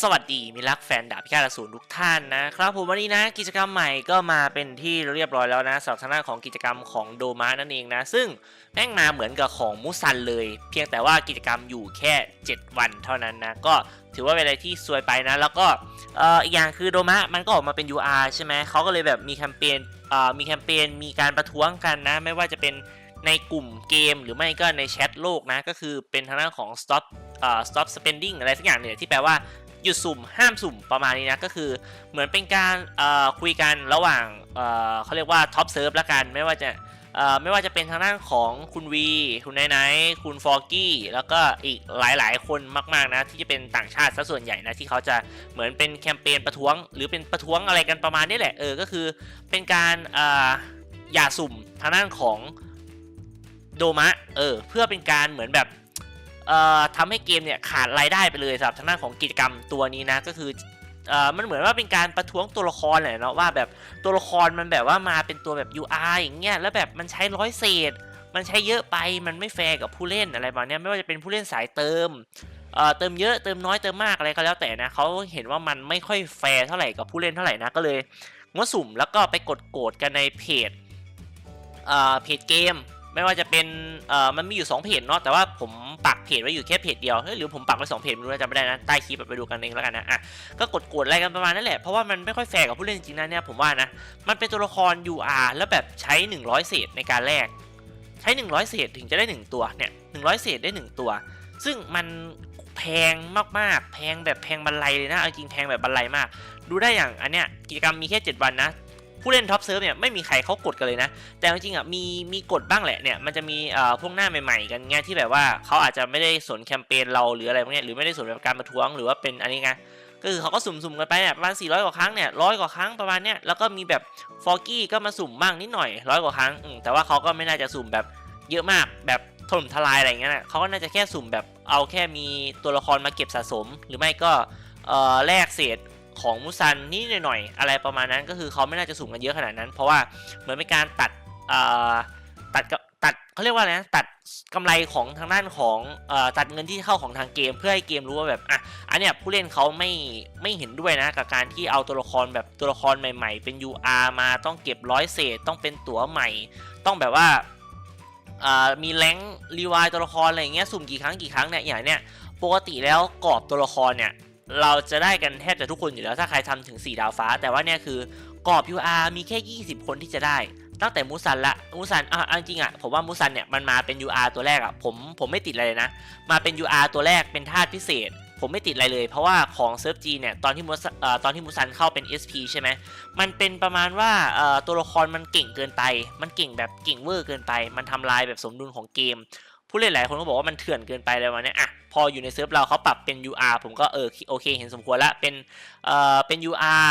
สวัสดีมิตรรักแฟนดาบพิฆาตอสูรทุกท่านนะครับผมวันนี้นะกิจกรรมใหม่ก็มาเป็นที่เรียบร้อยแล้วนะสำหรับทางด้านของกิจกรรมของโดมานั่นเองนะ ซึ่งแม่งมาเหมือนกับของมุซันเลย เพียงแต่ว่ากิจกรรมอยู่แค่ 7 วันเท่านั้นนะก็ถือว่าเป็นอะไรที่ซวยไปนะ แล้วก็อ่ออีกอย่างคือโดมะมันก็ออกมาเป็น UR ใช่ไหมเขาก็เลยแบบมีแคมเปญมีแคมเปญมีการประท้วงกันนะ ไม่ว่าจะเป็นในกลุ่มเกมหรือไม่ก็ในแชทโลกนะ ก็คือเป็นทางด้านของ stop อ่อ stop spending อะไรสักอย่างเนี่ยที่แปลว่า หยุดสุ่มห้ามสุ่มประมาณนี้นะก็คือเหมือนเป็นการคุยกันระหว่างเขาเรียกว่าท็อปเซิร์ฟละกันไม่ว่าจะไม่ว่าจะเป็นทางด้านของคุณวี คุณไนไนคุณฟอร์กี้ แล้วก็อีกหลายๆ คนมากๆนะ ที่จะเป็นต่างชาติซะส่วนใหญ่นะ ที่เขาจะเหมือนเป็นแคมเปญประท้วง หรือเป็นประท้วงอะไรกันประมาณนี้แหละ เออ ก็คือเป็นการอย่าสุ่มทางด้านของโดมะ เออ เพื่อเป็นการเหมือนแบบ ทำให้เกมเนี่ยขาดรายได้ไปเลยสำหรับทางด้านของกิจกรรมตัวนี้นะก็คือมันเหมือนว่าเป็นการประท้วงตัวละครแหละเนาะว่าแบบตัวละครมันแบบว่ามาเป็นตัวแบบ UI อย่างเงี้ยแล้วแบบมันใช้ร้อยเศษ มันใช้เยอะไปมันไม่แฟร์กับผู้เล่นอะไรประมาณเนี้ยไม่ว่าจะเป็นผู้เล่นสายเติมเติมเยอะเติมน้อยเติมมากอะไรก็แล้วแต่นะเขาเห็นว่ามันไม่ค่อยแฟร์เท่าไหร่กับผู้เล่นเท่าไหร่นะก็เลยงดสุ่มแล้วก็ไปกดโกรธกันในเพจเพจเกม ไม่ว่าจะเป็นเอ่อมันมีอยู่ 2 เพจเนาะแต่ว่าผมปักเพจไว้อยู่แค่เพจเดียวเฮ้ยหรือผมปักไว้สองเพจไม่รู้นะจำไม่ได้นะใต้คลิปไปดูกันเองแล้วกันนะอะก็กดกดอะไรกันประมาณนั้นแหละเพราะว่ามันไม่ค่อยแฟร์กับผู้เล่นจริงๆนะเนี่ยผมว่านะมันเป็นตัวละคร UR แล้วแบบใช้ 100 เศษในการแลกใช้ 100 เศษถึงจะได้ 1 ตัวเนี่ย100 เศษได้ 1 ตัว ซึ่งมันแพงมากๆ แพงแบบแพงบันไลเลยนะเอาจริงแพงแบบบันไลมาก ดูได้อย่างอันเนี้ยกิจกรรมมีแค่ 7 วันนะ ผู้เล่นท็อปเซิร์ฟเนี่ยไม่มีใครเขากดกันเลยนะ แต่จริงๆอะมีมีกดบ้างแหละเนี่ยมันจะมีเอ่อพวกหน้าใหม่ๆ กันเงี้ยที่แบบว่าเขาอาจจะไม่ได้สนแคมเปญเราหรืออะไรพวกเนี้ยหรือไม่ได้สนแบบการประท้วงหรือว่าเป็นอันนี้ไงก็คือเขาก็สุ่มๆกันไปเนี่ยประมาณ 400 กว่าครั้งเนี่ยร้อยกว่าครั้งประมาณเนี้ยแล้วก็มีแบบฟอร์กี้ก็มาสุ่มบ้างนิดหน่อยร้อยกว่าครั้งแต่ว่าเขาก็ไม่น่าจะสุ่มแบบเยอะมากแบบถล่มทลายอะไรอย่างเงี้ยนะเขาก็น่าจะแค่สุ่มแบบเอาแค่มีตัวละครมาเก็บสะสม หรือไม่ก็เอ่อแลกเศษ ของมุซันนิดหน่อยๆอะไรประมาณนั้นก็คือเขาไม่น่าจะสูงกันเยอะขนาดนั้น เพราะว่าเหมือนเป็นการตัดตัดตัดเขาเรียกว่าอะไรนะตัดกำไรของทางด้านของอตัดเงินที่เข้าของทางเกม เพื่อให้เกมรู้ว่าแบบอะอันเนี้ยผู้เล่นเขาไม่ไม่เห็นด้วยนะกับการที่เอาตัวละครแบบตัวละครใหม่ๆ เป็น UR มาต้องเก็บร้อยเศษต้องเป็นตั๋วใหม่ ต้องแบบว่าอ่ามีแรงรีวายตัวละครอะไรอย่างเงี้ยสุ่มกี่ครั้งกี่ครั้งเนี่ยอย่างเนี้ยปกติแล้วกรอบตัวละครเนี่ย เราจะได้กันแทบจะทุกคนอยู่แล้วถ้าใครทำถึง 4 ดาวฟ้า แต่ว่าเนี่ยคือกรอบ UR มีแค่ 20 คนที่จะได้ ตั้งแต่มูซันละมูซันอะจริงอะผมว่ามูซันเนี่ยมันมาเป็น UR ตัวแรกอะผมผมไม่ติดอะไรเลยนะ มาเป็น UR ตัวแรกเป็นธาตุพิเศษ ผมไม่ติดอะไรเลย เพราะว่าของเซิร์ฟจีเนี่ยตอนที่มูซันเอ่อตอนที่มูซันเข้าเป็น SP ใช่ไหมมันเป็นประมาณว่าเอ่อตัวละครมันเก่งเกินไป มันเก่งแบบเก่งเวอร์เกินไป มันทำลายแบบสมดุลของเกม ผู้เล่นหลายคนก็บอกว่ามันเถื่อนเกินไปเลยวันนี้อะพออยู่ในเซิร์ฟเราเขาปรับเป็น UR ผมก็เออโอเค เห็นสมควรละเป็นเอ่อเป็น UR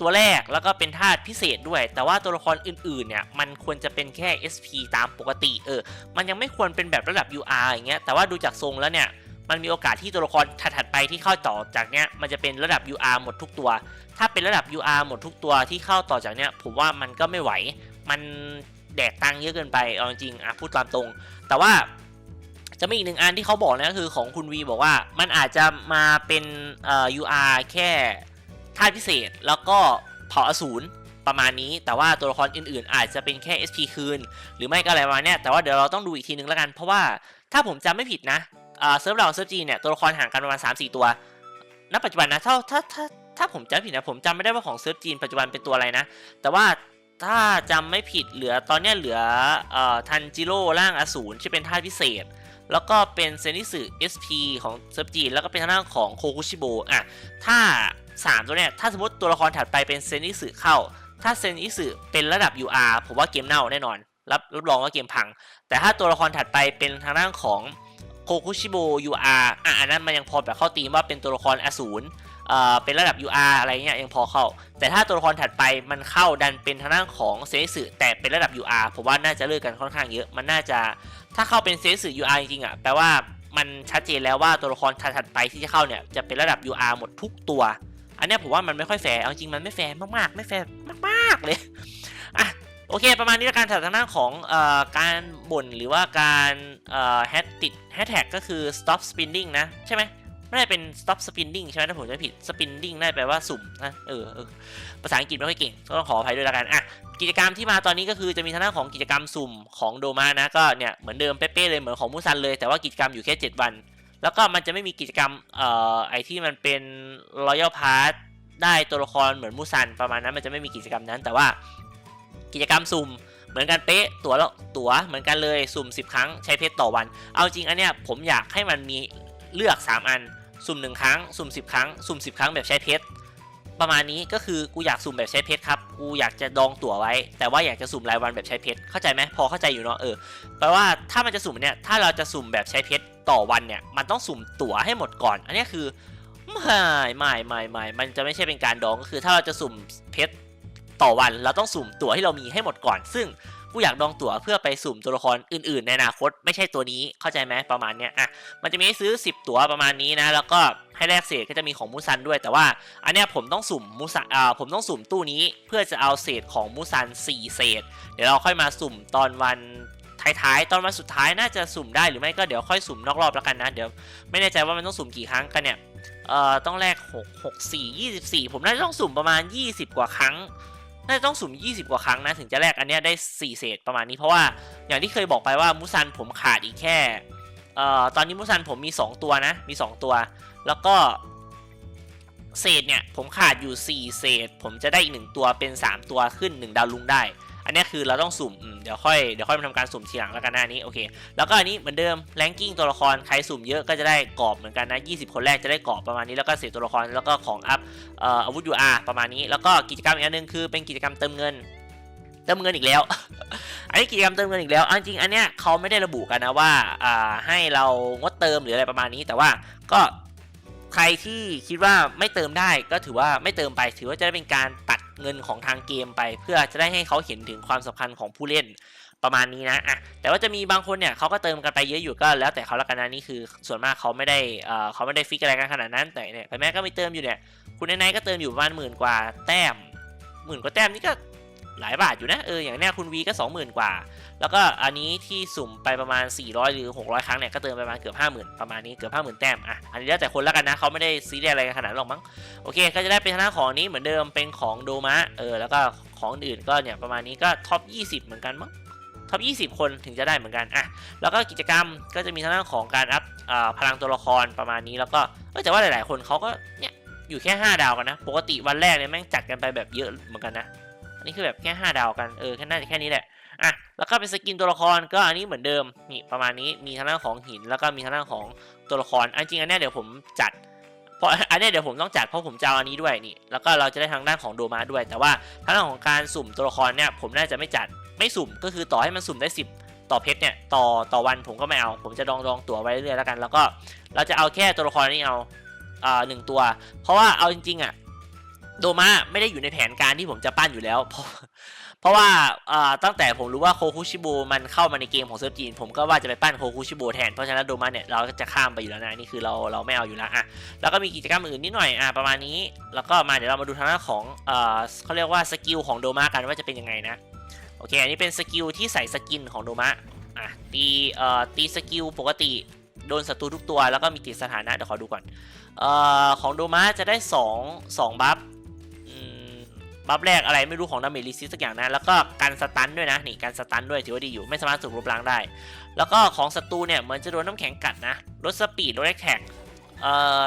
ตัวแรกแล้วก็เป็นธาตุพิเศษด้วย แต่ว่าตัวละครอื่นๆเนี่ยมันควรจะเป็นแค่ SP ตามปกติเออมันยังไม่ควรเป็นแบบระดับ UR อย่างเงี้ยแต่ว่าดูจากทรงแล้วเนี่ยมันมีโอกาสที่ตัวละครถัดๆไปที่เข้าต่อจากเนี้ยมันจะเป็นระดับ UR หมดทุกตัว ถ้าเป็นระดับ UR หมดทุกตัวที่เข้าต่อจากเนี้ยผมว่ามันก็ไม่ไหวมัน แดกตังเยอะเกินไปเอาจริงๆอะพูดตามตรง แต่ว่าจะมีอีกหนึ่งอันที่เขาบอกนะก็คือของคุณวีบอกว่ามันอาจจะมาเป็นเอ่อ UR แค่ธาตุพิเศษแล้วก็เผาอสูรประมาณนี้ แต่ว่าตัวละครอื่นๆ อาจจะเป็นแค่ SP คืน หรือไม่ก็อะไรประมาณเนี้ยแต่ว่าเดี๋ยวเราต้องดูอีกทีนึงแล้วกัน เพราะว่าถ้าผมจำไม่ผิดนะเซิร์ฟเราเซิร์ฟจีเนี่ยตัวละครห่างกันประมาณ 3-4 ตัว ณ ปัจจุบันนะถ้าถ้าถ้าถ้าผมจำผิดนะผมจำไม่ได้ว่าของเซิร์ฟจีนปัจจุบันเป็นตัวอะไรนะ แต่ว่า ถ้าจำไม่ผิดเหลือตอนนี้เหลือเอ่อทันจิโร่ร่างอสูรที่เป็นธาพิเศษ แล้วก็เป็นเซนิสึ SP ของเซิร์ฟจีนแล้วก็เป็นทางด้านของโคคุชิโบอะถ้า 3 ตัวเนี้ยถ้าสมมติตัวละครถัดไปเป็นเซนิสึเข้า ถ้าเซนิสึเป็นระดับ UR ผมว่าเกมเน่าแน่นอน รับรับรองว่าเกมพัง แต่ถ้าตัวละครถัดไปเป็นทางด้านของ โคคุชิโบ UR อะอันนั้นมันยังพอแบบเข้าตีมว่าเป็นตัวละครอสูรเอ่อเป็นระดับ UR อะไรเงี้ยยังพอเข้า แต่ถ้าตัวละครถัดไปมันเข้าดันเป็นทางด้านของเซนสึแต่เป็นระดับ UR ผมว่าน่าจะเลิกกันค่อนข้างเยอะ มันน่าจะถ้าเข้าเป็นเซนสึ UR จริงๆอะแปลว่ามันชัดเจนแล้วว่าตัวละครถัดไปที่จะเข้าเนี่ยจะเป็นระดับ UR หมดทุกตัว อันนี้ผมว่ามันไม่ค่อยแฟร์เอาจริงมันไม่แฟร์มากๆ ไม่แฟร์มากๆเลยอะ โอเค ประมาณนี้ละกันสำหรับทางด้านของอการบ่นหรือว่าการแฮชติดแฮชแท็กก็คือ stop spinning นะ ใช่ไหมไม่ได้เป็น stop spinning ใช่ไหมถ้าผมจะไม่ผิด spinning น่าจะแปลว่าสุ่มนะเออเออภาษาอังกฤษไม่ค่อยเก่ง ก็ต้องขออภัยด้วยละกันอะกิจกรรมที่มาตอนนี้ก็คือจะมีทางด้านของกิจกรรมสุ่มของโดมานะก็เนี่ยเหมือนเดิมเป๊ะๆเลยเหมือนของมูซันเลยแต่ว่ากิจกรรมอยู่แค่ 7 วัน แล้วก็มันจะไม่มีกิจกรรมเอ่อไอที่มันเป็น Royal Pass ได้ตัวละครเหมือนมูซันประมาณนั้นมันจะไม่มีกิจกรรมนั้นแต่ว่า กิจกรรมสุ่มเหมือนกันเป๊ะตั๋วละตั๋วเหมือนกันเลยสุ่ม 10 ครั้งใช้เพชรต่อวัน เอาจริงอันเนี้ยผมอยากให้มันมีเลือก 3 อัน สุ่ม 1 ครั้ง สุ่ม 10 ครั้ง สุ่ม 10 ครั้งแบบใช้เพชรประมาณนี้ก็คือกูอยากสุ่มแบบใช้เพชรครับ กูอยากจะดองตั๋วไว้ แต่ว่าอยากจะสุ่มรายวันแบบใช้เพชร เข้าใจไหมพอเข้าใจอยู่เนาะเออ แปลว่าถ้ามันจะสุ่มเนี่ย ถ้าเราจะสุ่มแบบใช้เพชรต่อวันเนี่ย มันต้องสุ่มตั๋วให้หมดก่อน อันนี้คือไม่ไม่ไม่ไม่มันจะไม่ใช่เป็นการดองก็คือ ถ้าเราจะสุ่มเพชร ต่อวันเราต้องสุ่มตั๋วที่เรามีให้หมดก่อน ซึ่งกูอยากดองตั๋วเพื่อไปสุ่มตัวละครอื่นๆ ในอนาคตไม่ใช่ตัวนี้เข้าใจไหมประมาณเนี้ยอะมันจะมีให้ซื้อ 10 ตั๋วประมาณนี้นะ แล้วก็ให้แลกเศษก็จะมีของมูซันด้วย แต่ว่าอันเนี้ยผมต้องสุ่มมูซันอ่าผมต้องสุ่มตู้นี้เพื่อจะเอาเศษของมูซัน 4 เศษ เดี๋ยวเราค่อยมาสุ่มตอนวันท้ายๆ ตอนวันสุดท้ายน่าจะสุ่มได้หรือไม่ก็เดี๋ยวค่อยสุ่มนอกรอบแล้วกันนะเดี๋ยวไม่แน่ใจว่ามันต้องสุ่มกี่ครั้งกันเนี่ยเอ่อต้องแลก6 6 4 24 ผมน่าจะต้องสุ่มประมาณ 20 กว่าครั้ง น่าจะต้องสุ่ม 20 กว่าครั้งนะถึงจะแลกอันเนี้ยได้ 4 เศษประมาณนี้เพราะว่าอย่างที่เคยบอกไปว่ามุซันผมขาดอีกแค่เอ่อตอนนี้มุซันผมมี 2 ตัวนะมี 2 ตัว แล้วก็เศษเนี่ยผมขาดอยู่ 4 เศษ ผมจะได้อีก 1 ตัวเป็น 3 ตัวขึ้น 1 ดาวลุงได้ นนี้คือเราต้องสุ่มเดี๋ยวค่อยเดี๋ยวค่อยมาทำการสุ่มทีหลังแล้วกันหน้านี้โอเคแล้วก็อันนี้เหมือนเดิมแ a งกิ้งตัวละครใครสุ่มเยอะก็จะได้กรอบเหมือนกันนะ 20 คนแรกจะได้กรอบประมาณนี้แล้วก็เศษตัวละครแล้วก็ของอัพอาวุธ UR ประมาณนี้แล้วก็กิจกรรมอีกอันหนึงคือเป็นกิจกรรมเติมเงินเติมเงินอีกแล้ว อันนี้กิจกรรมเติมเงินอีกแล้วจริงอันเนี้ยเขาไม่ได้ระบุกันนะว่าอ่าให้เรางดเติมหรืออะไรประมาณนี้ แต่ว่าก็ใครที่คิดว่าไม่เติมได้ก็ถือว่าไม่เติมไปถือว่าจะได้เป็นการตัด เงินของทางเกมไป เพื่อจะได้ให้เขาเห็นถึงความสำคัญของผู้เล่นประมาณนี้นะอะแต่ว่าจะมีบางคนเนี่ยเขาก็เติมกันไปเยอะอยู่ก็แล้วแต่เขาละกันนะนี่คือ ส่วนมากเขาไม่ได้เอ่อเขาไม่ได้ฟิกอะไรกันขนาดนั้นแต่เนี่ยแม่ก็มีเติมอยู่เนี่ยคุณนายก็เติมอยู่ประมาณหมื่นกว่าแต้มหมื่นกว่าแต้มนี่ก็ หลายบาทอยู่นะเอออย่างเนี้ยคุณวีก็ 20,000 กว่า แล้วก็อันนี้ที่สุ่มไปประมาณ 400 หรือ 600 ครั้งเนี่ยก็เติมไปประมาณเกือบ 50,000 ประมาณนี้เกือบ 50,000 แต้มอะอันนี้แล้วแต่คนแล้วกันนะเขาไม่ได้ซีเรียสอะไรกันขนาดหรอกมั้งโอเค ก็จะได้เป็นทางของนี้เหมือนเดิมเป็นของโดมะเออแล้วก็ของอื่นก็เนี่ยประมาณนี้ก็ท็อป 20 เหมือนกันมั้งท็อป 20 คนถึงจะได้เหมือนกันอะแล้วก็กิจกรรมก็จะมีทางด้านของการอัพอ่าพลังตัวละครประมาณนี้แล้วก็เออแต่ว่าหลาย ๆ คนเขาก็เนี่ยอยู่แค่ 5 ดาวกันนะ ปกติวันแรกเนี่ยแม่งจัดกันไปแบบเยอะเหมือนกันนะ อันนี้คือแบบแค่5ดาวกัน เออแค่น่าจะแค่นี้แหละ อะ แล้วก็เป็นสกินตัวละครก็อันนี้เหมือนเดิม นี่ประมาณนี้ มีทางด้านของหิน แล้วก็มีทางด้านของตัวละคร อันจริงอันนี้เดี๋ยวผมจัด เพราะอันนี้เดี๋ยวผมต้องจัดเพราะผมจะเอาอันนี้ด้วยนี่ แล้วก็เราจะได้ทางด้านของโดมาด้วย แต่ว่าทางด้านของการสุ่มตัวละครเนี่ยผมน่าจะไม่จัด ไม่สุ่ม ก็คือต่อให้มันสุ่มได้ 10ต่อเพชรเนี่ยต่อต่อวันผมก็ไม่เอา ผมจะดองดองตั๋วไว้เรื่อยๆแล้วกัน แล้วก็เราจะเอาแค่ตัวละครนี้เอาอ่าหนึ่งตัว เพราะว่าเอาจริงๆอะ โดมาไม่ได้อยู่ในแผนการที่ผมจะปั้นอยู่แล้ว เพราะเพราะว่าตั้งแต่ผมรู้ว่าโคคุชิโบมันเข้ามาในเกมของเซิร์ฟจีน ผมก็ว่าจะไปปั้นโคคุชิโบแทน เพราะฉะนั้นโดมาเนี่ยเราก็จะข้ามไปอยู่แล้วนะนี่คือเราเราไม่เอาอยู่แล้วอะแล้วก็มีกิจกรรมอื่นนิดหน่อยอะประมาณนี้ แล้วก็มาเดี๋ยวเรามาดูทางด้านของเอ่อเขาเรียกว่าสกิลของโดมากันว่าจะเป็นยังไงนะโอเคอันนี้เป็นสกิลที่ใส่สกินของโดมะอะตีเอ่อตีสกิลปกติโดนศัตรูทุกตัวแล้วก็มีติดสถานะเดี๋ยวขอดูก่อนเอ่อของโดมาจะได้ 2 2 บัฟอืม บัฟแรกอะไรไม่รู้ของดาเมจลิซิสสักอย่างนะ แล้วก็การสตันด้วยนะนี่การสตันด้วยถือว่าดีอยู่ไม่สามารถถูกลบล้างได้ แล้วก็ของศัตรูเนี่ยเหมือนจะโดนน้ำแข็งกัดนะลดสปีดลดแอคแท็กเอ่อ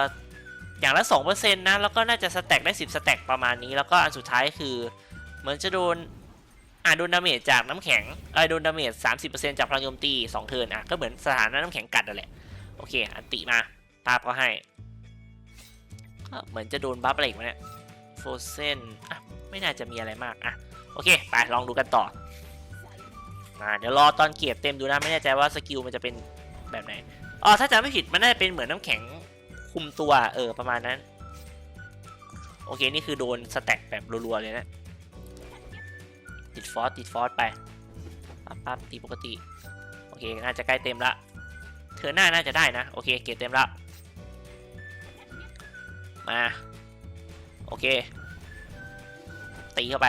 อย่างละ2%นะแล้วก็น่าจะสแต็กได้ 10 สแต็กประมาณนี้ แล้วก็อันสุดท้ายคือเหมือนจะโดนอะโดนดาเมจจากน้ำแข็งเอ้โดนดาเมจ30%จากพลังโจมตี2เทิร์นอะก็เหมือนสถานะน้ำแข็งกัดนั่นแหละ โอเค อันติมาตาบก็ให้ก็เหมือนจะโดนบัฟอะไรอีกวะเนี่ยโฟเซนอะ ไม่น่าจะมีอะไรมากอะโอเค ไปลองดูกันต่ออ่าเดี๋ยวรอตอนเกียบเต็มดูนะไม่แน่ใจว่าสกิลมันจะเป็นแบบไหนอ๋อถ้าจำไม่ผิดมันน่าจะเป็นเหมือนน้ำแข็งคุมตัวเออประมาณนั้น โอเคนี่คือโดนสแต็กแบบรัวๆเลยนะ ติดฟอสติดฟอสไปปั๊บปั๊บตีปกติ โอเคน่าจะใกล้เต็มละเธอหน้าน่าจะได้นะ โอเคเกียร์เต็มละมา โอเค ตีเข้าไป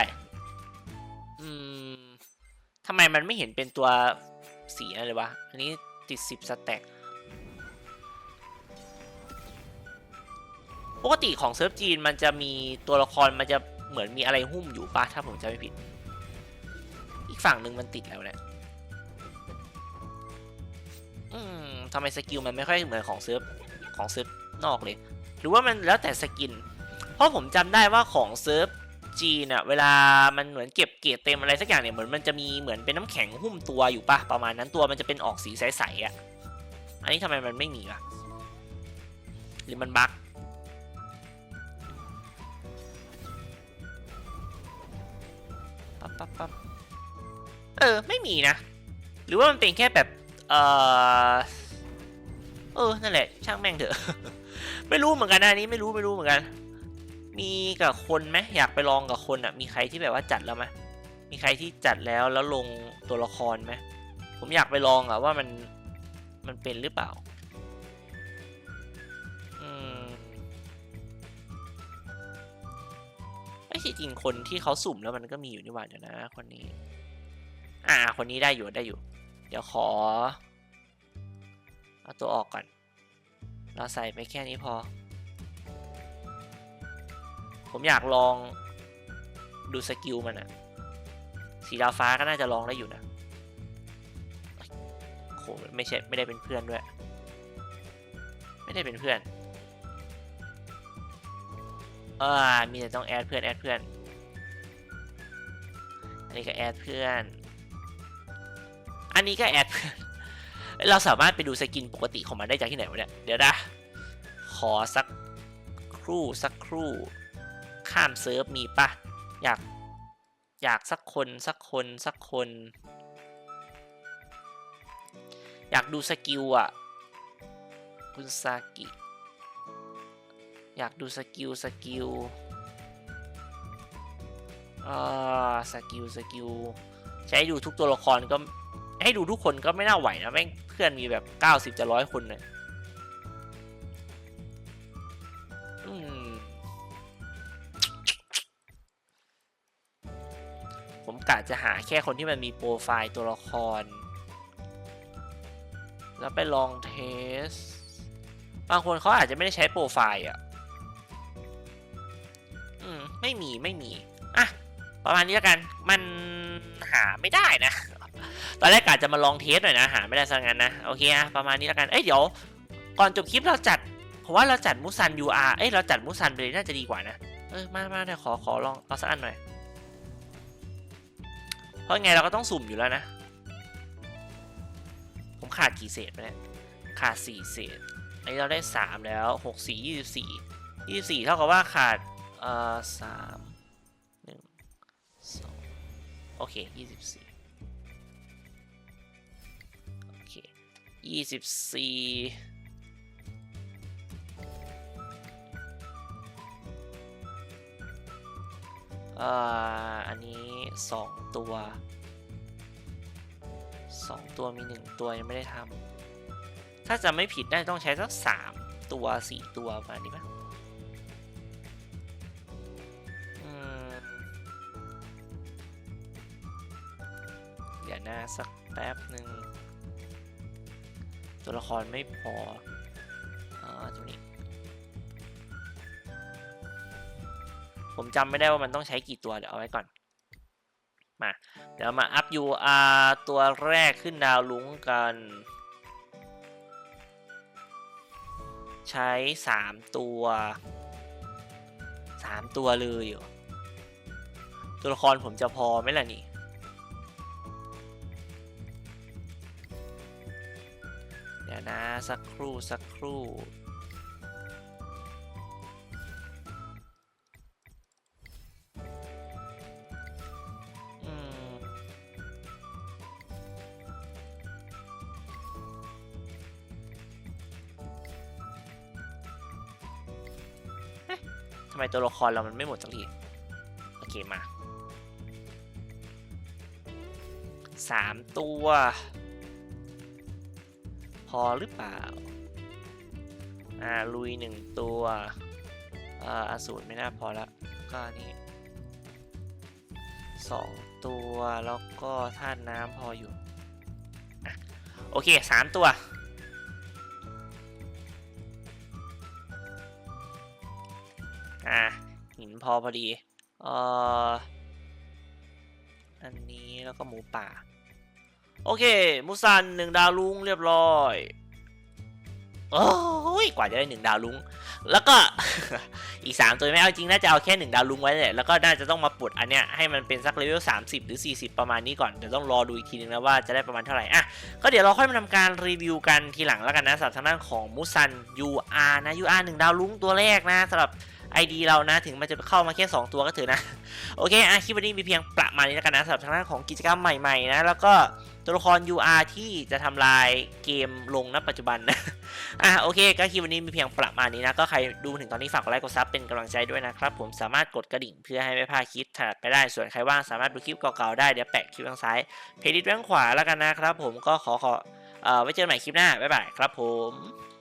อืมทำไมมันไม่เห็นเป็นตัวสีอะไรเลยวะ อันนี้ติด10สแต็กปกติของเซิร์ฟจีนมันจะมีตัวละครมันจะเหมือนมีอะไรหุ้มอยู่ปะถ้าผมจำไม่ผิด อีกฝั่งหนึ่งมันติดแล้วเนี่ยอืมทำไมสกิลมันไม่ค่อยเหมือนของเซิร์ฟของเซิร์ฟนอกเลย หรือว่ามันแล้วแต่สกิน เพราะผมจำได้ว่าของเซิร์ฟ จีนอะเวลามันเหมือนเก็บเกรดเต็มอะไรสักอย่างเนี่ยเหมือนมันจะมีเหมือนเป็นน้ำแข็งหุ้มตัวอยู่ปะประมาณนั้นตัวมันจะเป็นออกสีใสๆอะอันนี้ทำไมมันไม่มีอะหรือมันบั๊กปั๊บปั๊บปั๊บเออไม่มีนะ หรือว่ามันเป็นแค่แบบเออเออนั่นแหละช่างแม่งเถอะ ไม่รู้เหมือนกันนะอันนี้ไม่รู้ไม่รู้เหมือนกัน มีกับคนไหมอยากไปลองกับคนอะมีใครที่แบบว่าจัดแล้วไหมมีใครที่จัดแล้วแล้วลงตัวละครไหมผมอยากไปลองอะว่ามันมันเป็นหรือเปล่าอืมไม่ใช่จริงคนที่เขาสุ่มแล้วมันก็มีอยู่นี่หว่าเดี๋ยวนะ คนนี้ อ่า คนนี้ได้อยู่ได้อยู่ เดี๋ยวขอเอาตัวออกก่อนเราใส่ไปแค่นี้พอ ผมอยากลองดูสกิลมันอะสีดาวฟ้าก็น่าจะลองได้อยู่นะโหไม่ใช่ไม่ได้เป็นเพื่อนด้วย ไม่ได้เป็นเพื่อนอ่ามีแต่ต้องแอดเพื่อนแอดเพื่อน อันนี้ก็แอดเพื่อน อันนี้ก็แอดเพื่อน เราสามารถไปดูสกินปกติของมันได้จากที่ไหนวะเนี่ย เดี๋ยวนะ ขอสักครู่สักครู่ ข้ามเซิร์ฟมีปะอยากอยากสักคนสักคนสักคน อยากดูสกิลอะคุณซากิ อยากดูสกิลสกิลอ่าสกิลสกิลใช้ดูทุกตัวละครก็ให้ดูทุกคนก็ไม่น่าไหวนะแม่งเพื่อนมีแบบ 90จะร้อยคนเลย กะจะหาแค่คนที่มันมีโปรไฟล์ตัวละคร แล้วไปลองเทส บางคนเขาอาจจะไม่ได้ใช้โปรไฟล์อะ อืม ไม่มีไม่มี อะ ประมาณนี้แล้วกัน มันหาไม่ได้นะ ตอนแรกกะจะมาลองเทสหน่อยนะ หาไม่ได้ซะงั้นนะ โอเคอะประมาณนี้แล้วกัน เอ้ยเดี๋ยว ก่อนจบคลิปเราจัดผมว่าเราจัดมุซัน UR เอ้ยเราจัดมุซันไปเลยน่าจะดีกว่านะ เออ มามาเดี๋ยวขอขอลองเอาสักอันหน่อย เพราะไงเราก็ต้องสุ่มอยู่แล้วนะ ผมขาดกี่เศษไปเนี่ยขาดสี่เศษ อันนี้เราได้สามแล้วหกสี่ยี่สิบสี่ยี่สิบสี่เท่ากับว่าขาดเอ่อสามหนึ่งสองโอเคยี่สิบสี่โอเคยี่สิบสี่ อ่ออันนี้สองตัวสองตัวมีหนึ่งตัวยังไม่ได้ทำถ้าจะไม่ผิดน่าจะต้องใช้สักสามตัวสี่ตัวประมาณนี้ปะอืมเดี๋ยวนะสักแป๊บหนึ่งตัวละครไม่พอ อ่า ตรงนี้ ผมจำไม่ได้ว่ามันต้องใช้กี่ตัวเดี๋ยวเอาไว้ก่อน มาเดี๋ยวมาอัพ UR ตัวแรกขึ้นดาวลุงกัน ใช้ 3 ตัวสามตัวเลยเหรอตัวละครผมจะพอไหมล่ะนี่เดี๋ยวนะสักครู่สักครู่ำไมตัวละครเรามันไม่หมดสักที โอเคมาสามตัว พอหรือเปล่า อ่า ลุยหนึ่งตัวอ่าอสูรไม่น่าพอละก็นี่สองตัวแล้วก็ธาน้ำพออยู่อโอเคสามตัว อะหินพอพอดีเอ่ออันนี้แล้วก็หมูป่า โอเค มุซันหนึ่งดาวลุงเรียบร้อยโอ้ยกว่าจะได้หนึ่งดาวลุง แล้วก็อีกสามตัวไม่เอาจริงน่าจะเอาแค่หนึ่งดาวลุงไว้แหละแล้วก็น่าจะต้องมาปลดอันเนี้ยให้มันเป็นสักเลเวล30หรือ40ประมาณนี้ก่อนเดี๋ยวต้องรอดูอีกทีนึงนะว่าจะได้ประมาณเท่าไหร่อะก็เดี๋ยวเราค่อยมาทำการรีวิวกันทีหลังแล้วกันนะสำหรับทางด้านของมุซัน UR นะ UR หนึ่งดาวลุงตัวแรกนะสำหรับ ID เรานะ ถึงมันจะเข้ามาแค่ 2 ตัวก็เถอะนะ โอเคอะคลิปวันนี้มีเพียงประมาณนี้แล้วกันนะสำหรับทางด้านของกิจกรรมใหม่ๆนะ แล้วก็ตัวละคร UR ที่จะทำลายเกมลงณปัจจุบันนะ อะโอเค ก็คลิปวันนี้มีเพียงประมาณนี้นะ ก็ใครดูถึงตอนนี้ฝากกดไลค์กดซับเป็นกำลังใจด้วยนะครับ ผมสามารถกดกระดิ่งเพื่อให้ไม่พลาดคลิปถัดไปได้ ส่วนใครว่างสามารถดูคลิปเก่าๆได้ เดี๋ยวแปะคลิปทางซ้ายเพลย์ลิสต์ด้างขวาแล้วกันนะครับผมก็ขอขอเอ่อไว้เจอกันใหม่คลิปหน้าบ๊ายบายครับผม